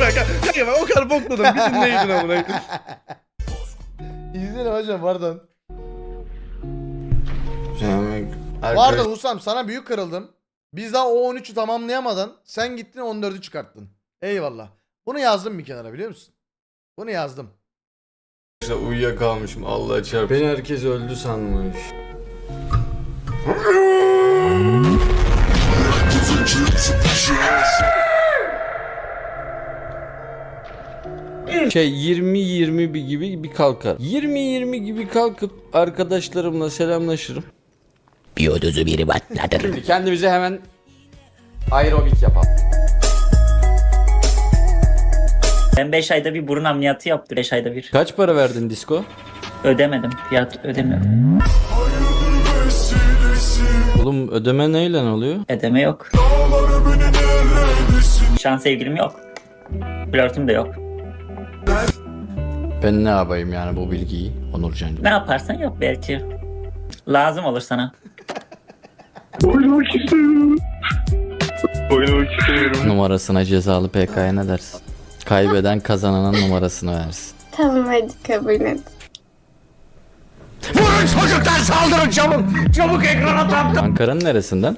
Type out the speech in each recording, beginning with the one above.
Bak, kanka bak o kadar bokladım. Bir dinleyin amına. İzleyin hocam pardon. Pardon Usam sana büyük kırıldım. Biz daha o 13'ü tamamlayamadan sen gittin 14'ü çıkarttın. Eyvallah. Bunu yazdım bir kenara biliyor musun? Bunu yazdım. İşte uyuyakalmışım Allah çarpsın. Beni herkes öldü sanmış. Şey 20-20 bir gibi bir kalkar. 20-20 gibi kalkıp arkadaşlarımla selamlaşırım. Biyodozu biri batladır. Şimdi kendimize hemen aerobik yapalım. Ben 5 ayda bir burun ameliyatı yaptım. 5 ayda bir. Kaç para verdin disko? Ödemedim. Fiyat ödemiyorum. Oğlum ödeme neyle oluyor? Ödeme yok. Şu an sevgilim yok. Flörtüm de yok. Ben ne yapayım yani bu bilgiyi Onurcan'cığım? Ne yaparsan yap belki. Lazım olur sana. Numarasına cezalı PK'ya ne dersin? Kaybeden kazananın numarasını versin. Tamam hadi kabul et. Ankara'nın neresinden?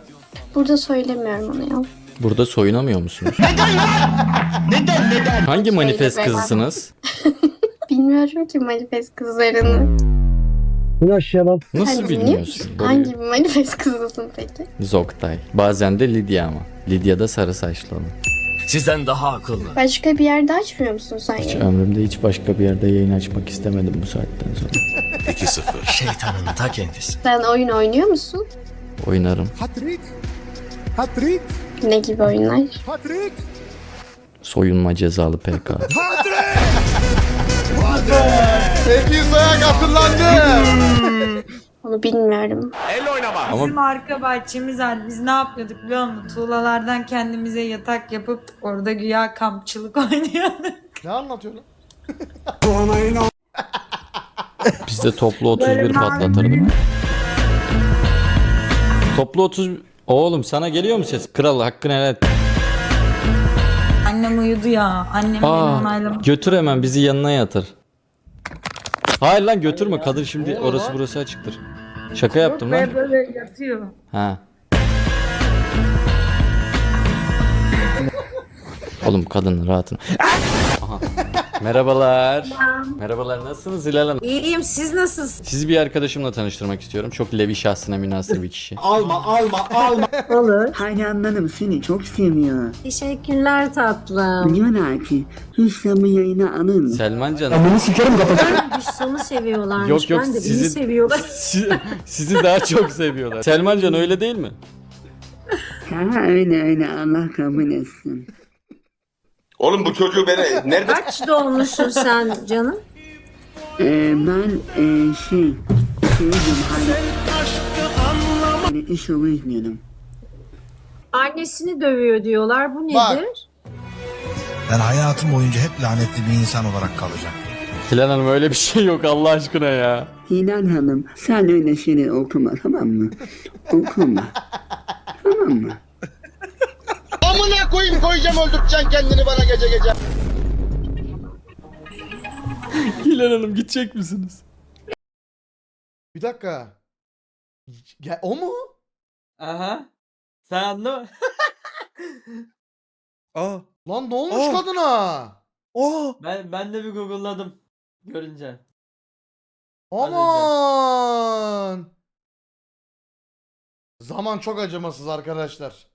Burada söylemiyorum onu ya. Burada soyunamıyor musunuz? neden neden? Hangi manifest kızısınız? Bilmiyorum ki manifest kızlarını. Nasıl Sen biliyor bilmiyorsun? musun? Hangi bir manifest kızısın peki? Zoktay. Bazen de Lidya ama. Lidya da sarı saçlı olan. Sizden daha akıllı. Başka bir yerde açmıyor musun sen Hiç yayını? ömrümde hiç başka bir yerde yayın açmak istemedim bu saatten sonra. Şeytanın ta kendisi. Sen oyun oynuyor musun? Oynarım. Ne gibi oyunlar? Soyunma cezalı PK. Ekizaya katırlandı. Onu bilmiyorum. Ama Bizim arka bahçemiz var. Biz ne yapıyorduk biliyor musun? Tuğlalardan kendimize yatak yapıp orada güya kampçılık oynuyorduk. ne anlatıyor lan? biz de toplu 31 Böyle patlatırdık. Toplu 30... Oğlum sana geliyor mu ses? Kral hakkını helal et. Annem uyudu ya. Annem Aa, onaylamış. götür hemen bizi yanına yatır. Hayır lan götürme kadın şimdi orası burası açıktır. Şaka yaptım lan. Ve böyle yatıyor. Ha. Oğlum kadın rahatın. Aha. Merhabalar. Merhabalar nasılsınız Hilal Hanım? İyiyim siz nasılsınız? Sizi bir arkadaşımla tanıştırmak istiyorum. Çok levi şahsına münasır bir kişi. Olur. Hayranlarım seni çok seviyor. Teşekkürler tatlım. Diyorlar ki Hüsnü yayına alın. Selman canım. Hüsam'ı seviyorlarmış. Yok yok ben de sizi, beni seviyorlar. si- sizi daha çok seviyorlar. Selman can öyle değil mi? Ha öyle öyle Allah kabul etsin. Oğlum bu çocuğu beni nerede Kaç doğmuşsun sen canım? Ee, ben ee, şey şeydim hani hani iş yolu. Annesini dövüyor diyorlar. Bu Bak. nedir? Ben hayatım boyunca hep lanetli bir insan olarak kalacağım. Hilal Hanım öyle bir şey yok Allah aşkına ya. Hilal Hanım sen öyle şeyler okuma tamam mı? okuma. tamam mı? Amına koyayım koyacağım öldüreceksin kendini bana gece gece. Hilal Hanım gidecek misiniz? Bir dakika. Ya, o mu? Aha. Sen anladın Aa. Lan ne olmuş Aa. kadına? Aa. Ben ben de bir google'ladım görünce. Aman. Zaman çok acımasız arkadaşlar.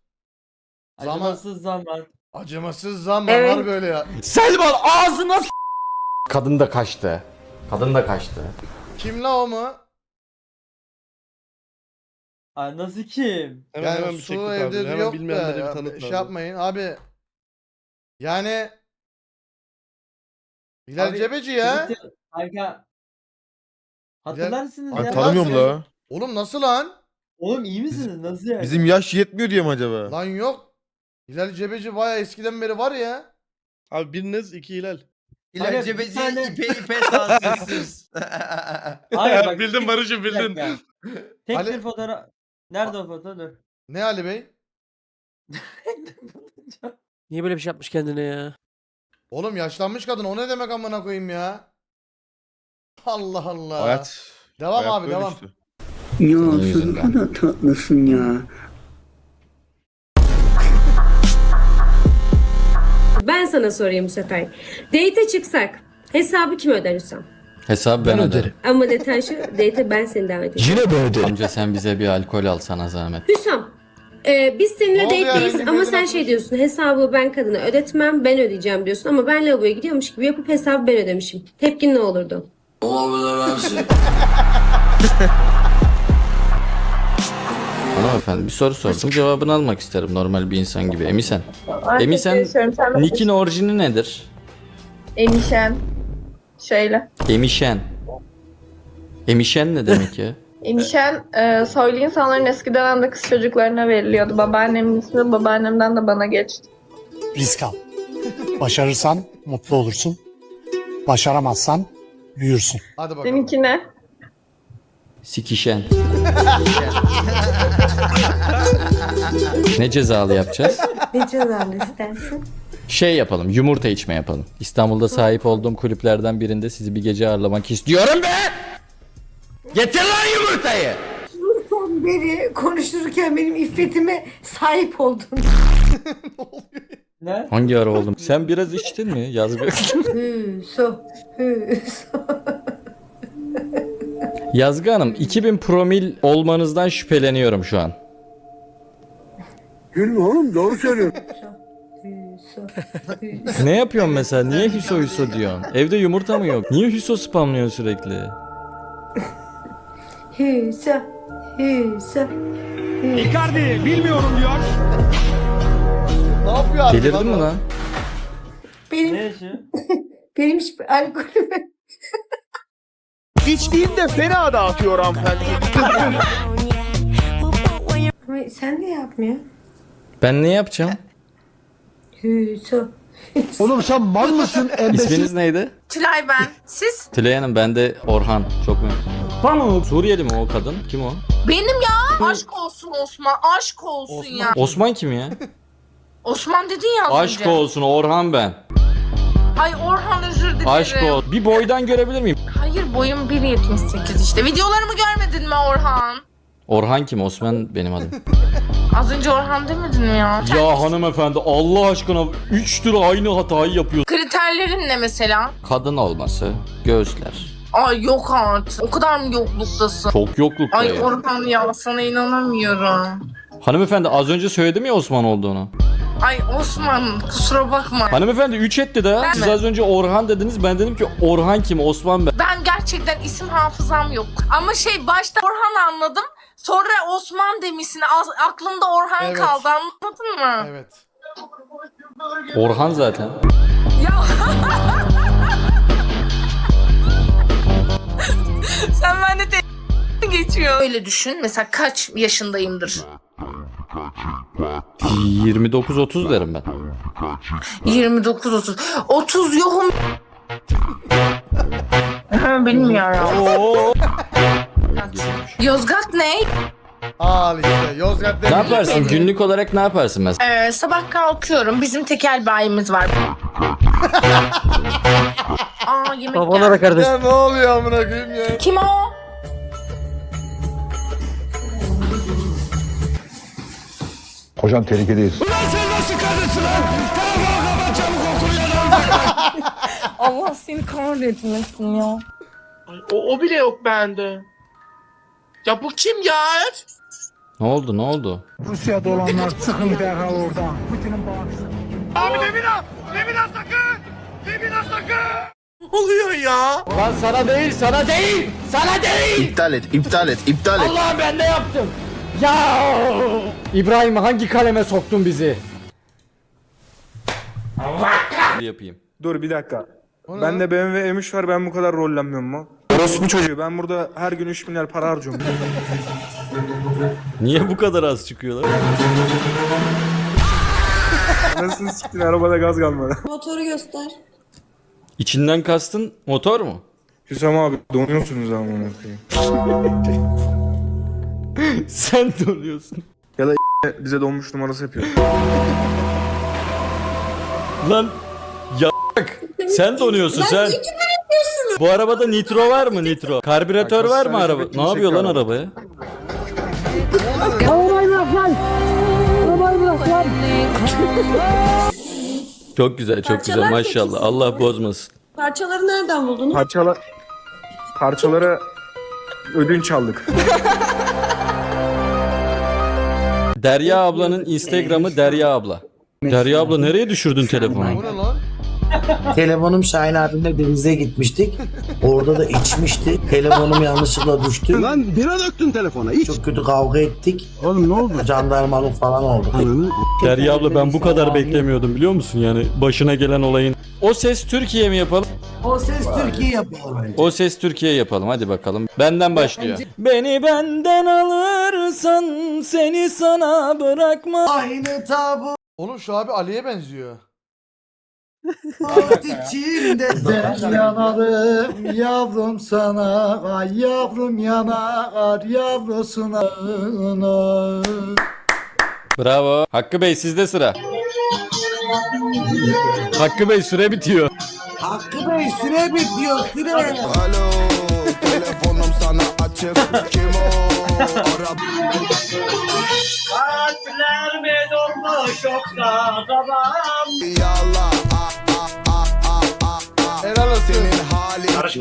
Zaman Acımasız zaman. acımasız zamanlar Evet. böyle ya. Selman ağzına s- Kadın da kaçtı. Kadın da kaçtı. Kim la o mu? Ay nasıl kim? Hemen yani hemen bir su çektik abi. evde Hemen yok bilmeyenlere bir da tanıt şey lazım. yapmayın abi. Yani Hilal Abi, Cebeci ya. Twitter- Kanka. Hatırlarsınız Ben ya. tanımıyorum la. Oğlum nasıl lan? Oğlum iyi misiniz? Nasıl yani? Bizim yaş yetmiyor diye mi acaba? Lan yok. Hilal Cebeci baya eskiden beri var ya. Abi biriniz iki hilal. Kanka, bir tane- ipe ipe sansürsüz. Hayır bak. Bildin Barış'ım, bir bildin. dakika. Tek Ali- bir fotoğraf. Nerede o fotoğraf? Dur. Ne Ali Bey? Niye böyle bir şey yapmış kendine ya? Oğlum yaşlanmış kadın o ne demek amına koyayım ya? Allah Allah. Hayat. Devam hayat abi böyle devam. işte. Ya sen kadar tatlısın ya. Ben sana sorayım bu sefer. Date çıksak hesabı kim öder Hüsam? Hesabı ben, öderim. Ama detay şu date ben seni davet edeceğim. Yine böyle. Amca sen bize bir alkol al sana zahmet. Hüsam e, biz seninle date'deyiz ama sen atmış. şey diyorsun hesabı ben kadına ödetmem ben ödeyeceğim diyorsun ama ben lavaboya gidiyormuş gibi yapıp hesabı ben ödemişim. Tepkin ne olurdu? Hanımefendi bir soru sordum cevabını almak isterim normal bir insan gibi. Emisen. Emisen Nick'in orijini nedir? Emişen. Şöyle. Emişen. Emişen ne demek ya? Emişen e, soylu insanların eski dönemde kız çocuklarına veriliyordu. Babaannemin ismi babaannemden de bana geçti. Risk al. Başarırsan mutlu olursun. Başaramazsan büyürsün. Hadi bakalım. Seninki ne? Sikişen. ne cezalı yapacağız? Ne cezalı istersin? Şey yapalım, yumurta içme yapalım. İstanbul'da sahip olduğum kulüplerden birinde sizi bir gece ağırlamak istiyorum be! Getir lan yumurtayı! Son beri konuşurken benim iffetime sahip oldun. Ne? Hangi ara oldum? Sen biraz içtin mi? Yazgı. Hüso. Hüso. Yazgı Hanım, 2000 promil olmanızdan şüpheleniyorum şu an. Gülme oğlum doğru söylüyorsun. Ne yapıyorsun mesela? Niye hüso hüso diyorsun? Evde yumurta mı yok? Niye hüso spamlıyorsun sürekli? Hüso. Hüso. Ne yapıyor abi? Delirdin mi lan? Benim, Ne yaşıyor? benim hiçbir alkolüm İçtiğimde fena dağıtıyor hanımefendi. Ama sen de yapmıyor. Ben ne yapacağım? Hüso. Oğlum sen mal mısın? İsminiz neydi? Tülay ben. Siz? Tülay Hanım, ben de Orhan. Çok memnun. Tamam. Suriyeli mi o kadın? Kim o? Benim ya. Aşk olsun Osman. Aşk olsun Osman. ya. Osman kim ya? Osman dedin ya az Aşk önce. olsun Orhan ben. Ay Orhan özür dilerim. Aşk ol. Bir boydan görebilir miyim? Hayır boyum 1.78 işte. Videolarımı görmedin mi Orhan? Orhan kim? Osman benim adım. Az önce Orhan demedin mi ya? ya hanımefendi Allah aşkına 3 lira aynı hatayı yapıyor. Kriterlerin ne mesela? Kadın olması, göğüsler. Ay yok artık. O kadar mı yokluktasın? Çok yoklukta Ay ya. Orhan ya sana inanamıyorum. Hanımefendi az önce söyledim ya Osman olduğunu. Ay Osman kusura bakma. Hanımefendi 3 etti de. Ben Siz mi? az önce Orhan dediniz. Ben dedim ki Orhan kim? Osman ben. Ben gerçekten isim hafızam yok. Ama şey başta Orhan anladım. Sonra Osman demişsin. Az- aklımda Orhan Evet. kaldı anladın mı? Evet. Orhan zaten. Ya sen bende te geçiyor. Öyle düşün. Mesela kaç yaşındayımdır? 29-30 derim ben. 29 30. 30 yokum. Bilmiyorum. Yozgat ne? Al işte Yozgat Ne demiş. yaparsın? Günlük olarak ne yaparsın mesela? Ee, sabah kalkıyorum. Bizim tekel bayimiz var. Aa yemek Babana da geldi. kardeş. Ya ne oluyor amına koyayım ya? Kim o? Hocam tehlikedeyiz. Allah seni kahretmesin ya. O, o bile yok bende. Ya bu kim ya? Ne oldu? Ne oldu? Rusya'da olanlar çıkın derhal oradan. Putin'in bağımsız. Ne oluyor ya? Lan sana değil, sana değil, sana değil. İptal et, iptal et, iptal et. Allah ben de yaptım. Ya İbrahim hangi kaleme soktun bizi? yapayım. Dur bir dakika. Ben lan? de BMW M3 var ben bu kadar rollenmiyorum mu? Orospu çocuğu ben burada her gün 3 milyar para harcıyorum. Niye bu kadar az çıkıyorlar? Nasıl siktin arabada gaz kalmadı. Motoru göster. İçinden kastın motor mu? Hüsam abi donuyorsunuz ama onu Sen donuyorsun. Bize donmuş numarası yapıyor. Lan ya bak. Sen donuyorsun sen. Bu arabada nitro var mı nitro? Karbüratör var mı araba? Ne yapıyor lan arabaya? Çok güzel çok güzel maşallah. Allah bozmasın. Parçaları nereden buldunuz? Parçalar parçalara ödünç aldık. Derya ablanın Instagram'ı Derya abla. Derya abla nereye düşürdün Bu telefonu? ne lan? Telefonum Şahin abimle denize gitmiştik. Orada da içmişti. Telefonum yanlışlıkla düştü. Lan bira döktün telefona. İç. Çok kötü kavga ettik. Oğlum ne oldu? Jandarmalık falan oldu. Derya abla ben bu kadar beklemiyordum biliyor musun yani başına gelen olayın. O ses Türkiye mi yapalım? O ses Türkiye yapıyor. O ses Türkiye yapalım hadi bakalım. Benden başlıyor. Beni benden alırsan seni sana bırakma. Aynı tabu Oğlum şu abi Ali'ye benziyor. İçinde ben yanarım yavrum sana ay yavrum yanar yavrusuna Bravo. Hakkı Bey sizde sıra. Hakkı Bey süre bitiyor. Hakkı Bey süre bitiyor süre Alo telefonum sana açık kim o? Kalpler mi dolmuş yoksa babam? Yallah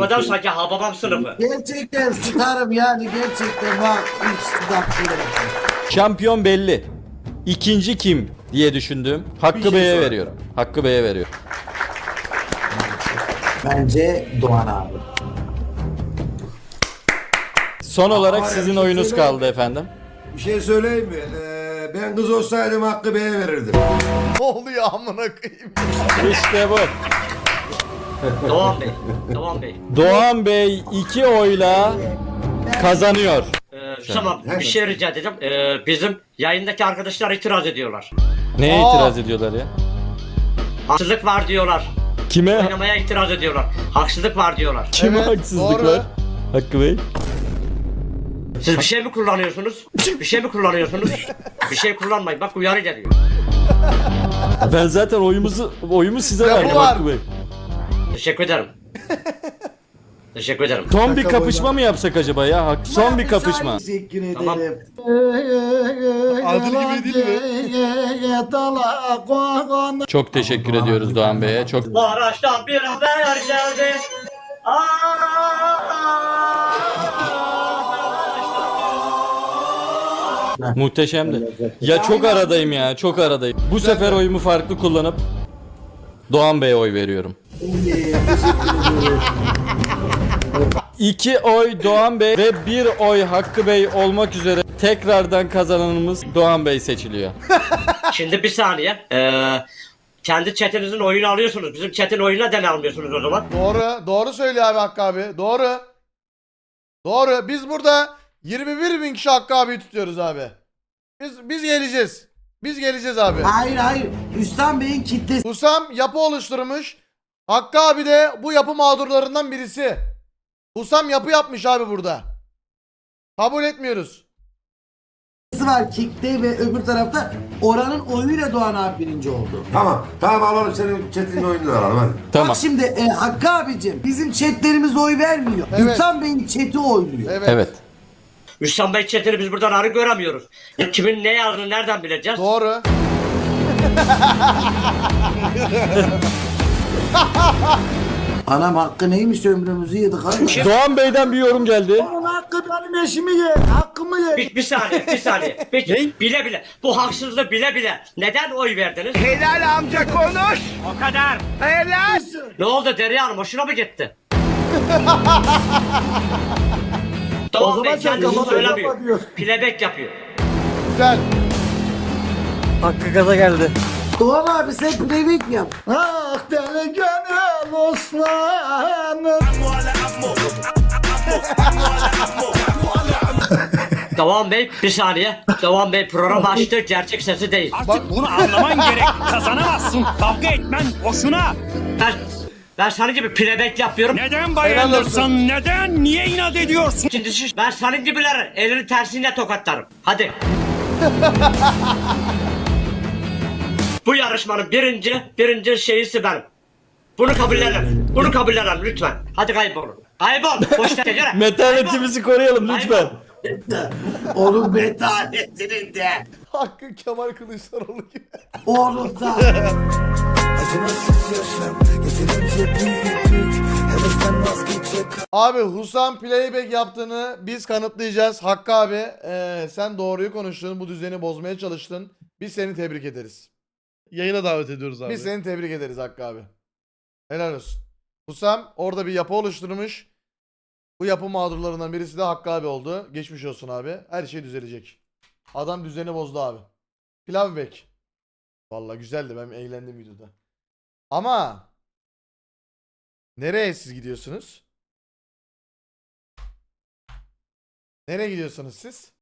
Karışmadan sanki hababam sınıfı. Gerçekten starım yani gerçekten bak Şampiyon belli. İkinci kim diye düşündüm. Hakkı Bey'e veriyorum. Hakkı Bey'e veriyorum. Bence Doğan abi. Son olarak sizin oyunuz kaldı efendim. Bir şey söyleyeyim mi? Ee, ben kız olsaydım Hakkı Bey'e verirdim. Ne oluyor amına koyayım? İşte bu. Doğan Bey. Doğan Bey. Doğan Bey iki oyla kazanıyor. Ee, tamam bir şey rica edeceğim. Ee, bizim yayındaki arkadaşlar itiraz ediyorlar. Neye Aa. itiraz ediyorlar ya? Haksızlık var diyorlar. Kime Oynamaya itiraz ediyorlar. Haksızlık var diyorlar. kime Evet, haksızlık doğru. var? Hakkı Bey. Siz bir şey mi kullanıyorsunuz? Bir şey mi kullanıyorsunuz? Bir şey kullanmayın. Bak uyarı geliyor. Ben zaten oyumuzu oyumu size Ya bu verdim var. Hakkı Bey. Teşekkür ederim. Teşekkür ederim. Son bir kapışma mı yapsak acaba ya? Hak- Son bir kapışma. Teşekkür ederim. Tamam. Adil gibi değil mi? Çok teşekkür ediyoruz Doğan Bey'e. Çok Maraş'tan bir haber geldi. muhteşemdi. Ya çok aradayım ya, çok aradayım. Bu sefer oyumu farklı kullanıp Doğan Bey'e oy veriyorum. İki oy Doğan Bey ve bir oy Hakkı Bey olmak üzere tekrardan kazananımız Doğan Bey seçiliyor. Şimdi bir saniye. Ee, kendi chatinizin oyunu alıyorsunuz. Bizim chatin oyununa neden almıyorsunuz o zaman? Doğru. Doğru söylüyor abi Hakkı abi. Doğru. Doğru. Biz burada 21 bin kişi Hakkı abi tutuyoruz abi. Biz biz geleceğiz. Biz geleceğiz abi. Hayır hayır. Hüsam Bey'in kitlesi Husam yapı oluşturmuş. Hakkı abi de bu yapı mağdurlarından birisi. Husam yapı yapmış abi burada. Kabul etmiyoruz. var kickte ve öbür tarafta oranın oyuyla Doğan abi birinci oldu. Tamam. Tamam alalım senin chat'in oyununu alalım hadi. Tamam. Bak şimdi e, Hakkı abicim bizim chatlerimiz oy vermiyor. Evet. Hüsam Bey'in chat'i oyluyor. Evet. Evet. Hüsam Bey chatini biz buradan arı göremiyoruz. Ya kimin ne yazdığını nereden bileceğiz? Doğru. Anam hakkı neymiş ömrümüzü yedik abi. Doğan Bey'den bir yorum geldi. Onun hakkı benim eşimi ye. Hakkımı ye. Bir, bir saniye, bir saniye. Peki, bile bile, bu haksızlığı bile bile neden oy verdiniz? Helal amca konuş. O kadar. Helal. Ne oldu Derya Hanım, hoşuna mı gitti? Doğan zaman Bey sen kendisi kapat, söylemiyor. kapat diyor. Playback yapıyor. Güzel. Hakkı gaza geldi. Doğan abi sen playback mi yap? Ah deli gönül oslanım. Doğan Bey, bir saniye. Doğan Bey program açtı, gerçek sesi değil. Bunu anlaman gerek. Kazanamazsın. Kavga etmen boşuna. Ben, ben senin gibi playback yapıyorum. Neden bayılırsan? Neden? Niye inat ediyorsun? İkincisi, ben senin gibilerin elini tersiyle tokatlarım. Hadi. Bu yarışmanın birinci, birinci şeyisi benim. Bunu kabullenin. Bunu kabullenin lütfen. Hadi kaybolun. Kaybol. Boşta yere. Metanetimizi koruyalım lütfen. Onun metanetinin de. Hakkı Kemal Kılıçdaroğlu gibi. Oğlum da. Abi Husam playback yaptığını biz kanıtlayacağız. Hakkı abi eee, sen doğruyu konuştun. Bu düzeni bozmaya çalıştın. Biz seni tebrik ederiz. Yayına davet ediyoruz abi. Biz seni tebrik ederiz Hakkı abi. Helal olsun. Husam orada bir yapı oluşturmuş. Bu yapı mağdurlarından birisi de Hakkı abi oldu. Geçmiş olsun abi. Her şey düzelecek. Adam düzeni bozdu abi. Pilav bek. Valla güzeldi ben eğlendim videoda. Ama nereye siz gidiyorsunuz? Nereye gidiyorsunuz siz?